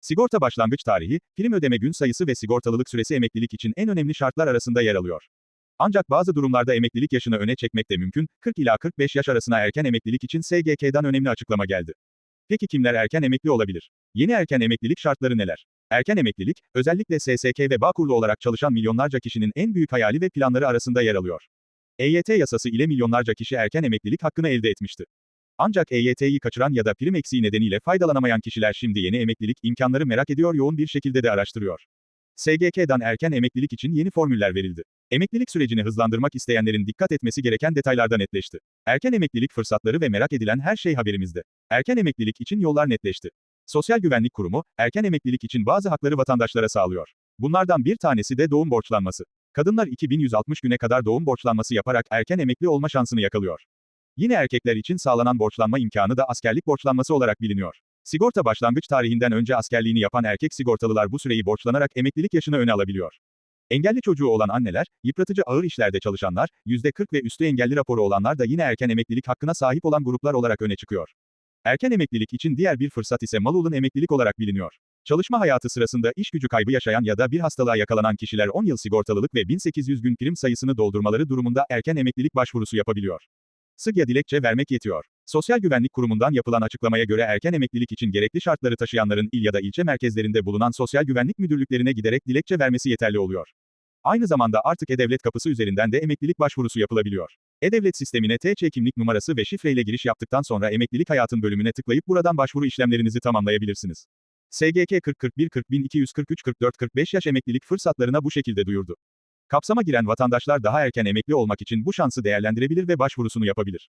Sigorta başlangıç tarihi, prim ödeme gün sayısı ve sigortalılık süresi emeklilik için en önemli şartlar arasında yer alıyor. Ancak bazı durumlarda emeklilik yaşını öne çekmek de mümkün, 40 ila 45 yaş arasına erken emeklilik için SGK'dan önemli açıklama geldi. Peki kimler erken emekli olabilir? Yeni erken emeklilik şartları neler? Erken emeklilik, özellikle SSK ve Bağkurlu olarak çalışan milyonlarca kişinin en büyük hayali ve planları arasında yer alıyor. EYT yasası ile milyonlarca kişi erken emeklilik hakkını elde etmişti. Ancak EYT'yi kaçıran ya da prim eksiği nedeniyle faydalanamayan kişiler şimdi yeni emeklilik imkanları merak ediyor yoğun bir şekilde de araştırıyor. SGK'dan erken emeklilik için yeni formüller verildi. Emeklilik sürecini hızlandırmak isteyenlerin dikkat etmesi gereken detaylarda netleşti. Erken emeklilik fırsatları ve merak edilen her şey haberimizde. Erken emeklilik için yollar netleşti. Sosyal Güvenlik Kurumu, erken emeklilik için bazı hakları vatandaşlara sağlıyor. Bunlardan bir tanesi de doğum borçlanması. Kadınlar 2160 güne kadar doğum borçlanması yaparak erken emekli olma şansını yakalıyor. Yine erkekler için sağlanan borçlanma imkanı da askerlik borçlanması olarak biliniyor. Sigorta başlangıç tarihinden önce askerliğini yapan erkek sigortalılar bu süreyi borçlanarak emeklilik yaşını öne alabiliyor. Engelli çocuğu olan anneler, yıpratıcı ağır işlerde çalışanlar, %40 ve üstü engelli raporu olanlar da yine erken emeklilik hakkına sahip olan gruplar olarak öne çıkıyor. Erken emeklilik için diğer bir fırsat ise Malul'un emeklilik olarak biliniyor. Çalışma hayatı sırasında iş gücü kaybı yaşayan ya da bir hastalığa yakalanan kişiler 10 yıl sigortalılık ve 1800 gün prim sayısını doldurmaları durumunda erken emeklilik başvurusu yapabiliyor. Sıgya dilekçe vermek yetiyor. Sosyal Güvenlik Kurumu'ndan yapılan açıklamaya göre erken emeklilik için gerekli şartları taşıyanların il ya da ilçe merkezlerinde bulunan Sosyal Güvenlik Müdürlüklerine giderek dilekçe vermesi yeterli oluyor. Aynı zamanda artık E-Devlet kapısı üzerinden de emeklilik başvurusu yapılabiliyor. E-Devlet sistemine TC kimlik numarası ve şifreyle giriş yaptıktan sonra emeklilik hayatın bölümüne tıklayıp buradan başvuru işlemlerinizi tamamlayabilirsiniz. SGK 40 41 40 243 44 45 yaş emeklilik fırsatlarına bu şekilde duyurdu. Kapsama giren vatandaşlar daha erken emekli olmak için bu şansı değerlendirebilir ve başvurusunu yapabilir.